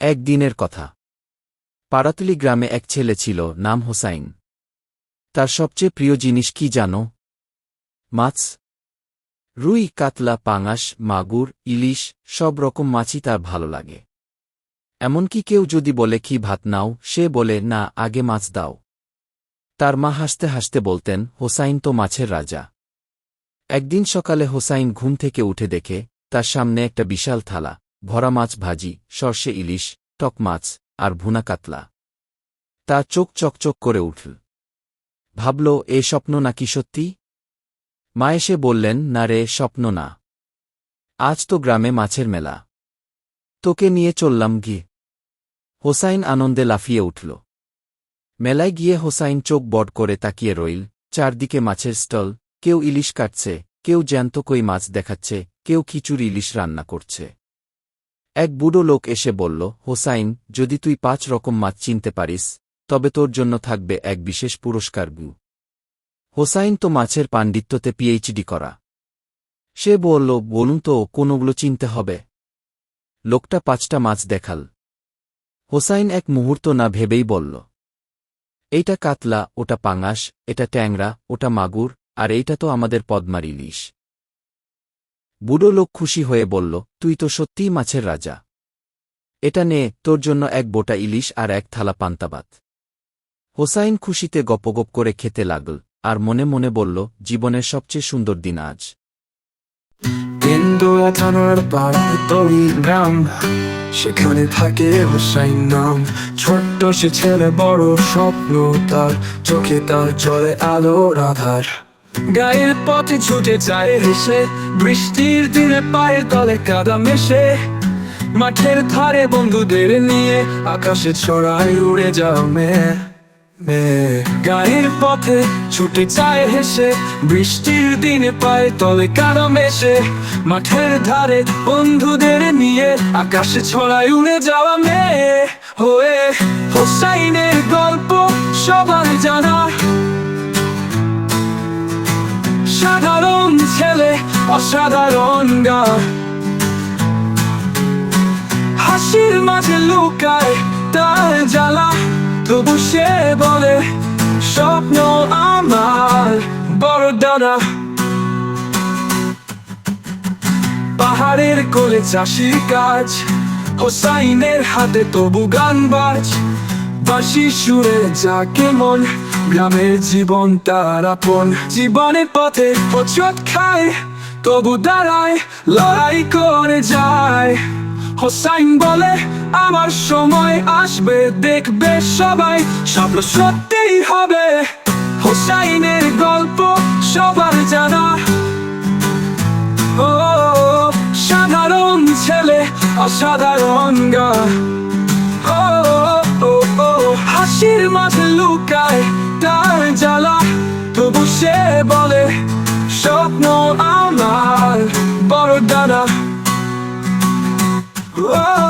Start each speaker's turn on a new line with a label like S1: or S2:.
S1: একদিনের কথা। পাড়াতুলি গ্রামে এক ছেলে ছিল, নাম হোসাইন। তার সবচেয়ে প্রিয় জিনিস কি জানো? মাছ। রুই, কাতলা, পাঙাশ, মাগুর, ইলিশ, সব রকম মাছই তার ভালো লাগে। এমনকি কেউ যদি বলে, কি ভাত নাও? সে বলে, না, আগে মাছ দাও। তার মা হাসতে হাসতে বলতেন, হোসাইন তো মাছের রাজা। একদিন সকালে হোসাইন ঘুম থেকে উঠে দেখে, তার সামনে একটা বিশাল থালা। ভরা মাছ ভাজি, সর্ষে ইলিশ, টক মাছ, আর ভুনা কাতলা। তা চোখ চকচক করে উঠল। ভাবল, এ স্বপ্ন নাকি সত্যি? মা এসে বললেন, না রে, স্বপ্ন না। আজ তো গ্রামে মাছের মেলা। তোকে নিয়ে চললাম গিয়ে হোসাইন আনন্দে লাফিয়ে উঠল। মেলায় গিয়ে হোসাইন চোখ বড় করে তাকিয়ে রইল। চারদিকে মাছের স্টল, কেউ ইলিশ কাটছে, কেউ জ্যান্ত কই মাছ দেখাচ্ছে, কেউ খিচুড়ি ইলিশ রান্না করছে। এক বুড়ো লোক এসে বলল, হোসাইন, যদি তুই পাঁচ রকম মাছ চিনতে পারিস, তবে তোর জন্য থাকবে এক বিশেষ পুরস্কার গু। হোসাইন তো মাছের পাণ্ডিত্যতে পিএইচডি করা। সে বলল, বলুন তো, কোনগুলো চিনতে হবে? লোকটা পাঁচটা মাছ দেখাল। হোসাইন এক মুহূর্ত না ভেবেই বলল, এইটা কাতলা, ওটা পাঙাশ, এটা ট্যাংরা, ওটা মাগুর, আর এইটা তো আমাদের পদ্মার ইলিশ। বুড়ো লোক খুশি হয়ে বলল, তুই তো সত্যিই মাছের রাজা। এটা নে, তোর জন্য এক বোটা ইলিশ আর এক থালা পান্তাবাত হোসাইন খুশিতে গপগপ করে খেতে লাগল, আর মনে মনে বলল, জীবনের সবচেয়ে সুন্দর দিন আজ।
S2: সেখানে থাকে হোসাইন নাম। ছোট্ট সে ছেলে, বড় স্বপ্ন তার, চোখে তার জলে আলোর আধার গায়ের পথে ছুটে যায় হেসে, বৃষ্টির দিনে পায়ের তলে কাদা মেশে। মাঠের ধারে বন্ধুদের নিয়ে আকাশে ছড়ায় উড়ে যাও মেয়ে গায়ের পথে ছুটে যায় হেসে, বৃষ্টির দিনে পায়ে তলে কালো মেশে। মাঠের ধারে বন্ধুদের নিয়ে আকাশে ছড়ায় উড়ে যাওয়া মেয়ে হোসাইনের গল্প অসাধারণ হাসির মাঝে লুকায় তার জ্বালা, তবু সে বলে, স্বপ্ন আমার, বড় ডানা পাহাড়ের কোলে চাষির কাজ, হোসাইনের হাতে তবু গান বাজ। বাসি সুরে যাকে মন গ্রামের জীবন তার আপন। জীবনের পথে হোচট খায় তবু দাঁড়ায়, লড়াই করে যায়। হোসাইন বলে, আমার সময় আসবে, দেখবে সবাই, স্বপ্ন সত্যি হবে। হোসাইনের গল্প সবার জানা। ও, সাধারণ ছেলে, অসাধারণ গা। ও হাসির মাঝে লুকায় তার জ্বালা। তবু সে বলে, স্বপ্ন আ Whoa.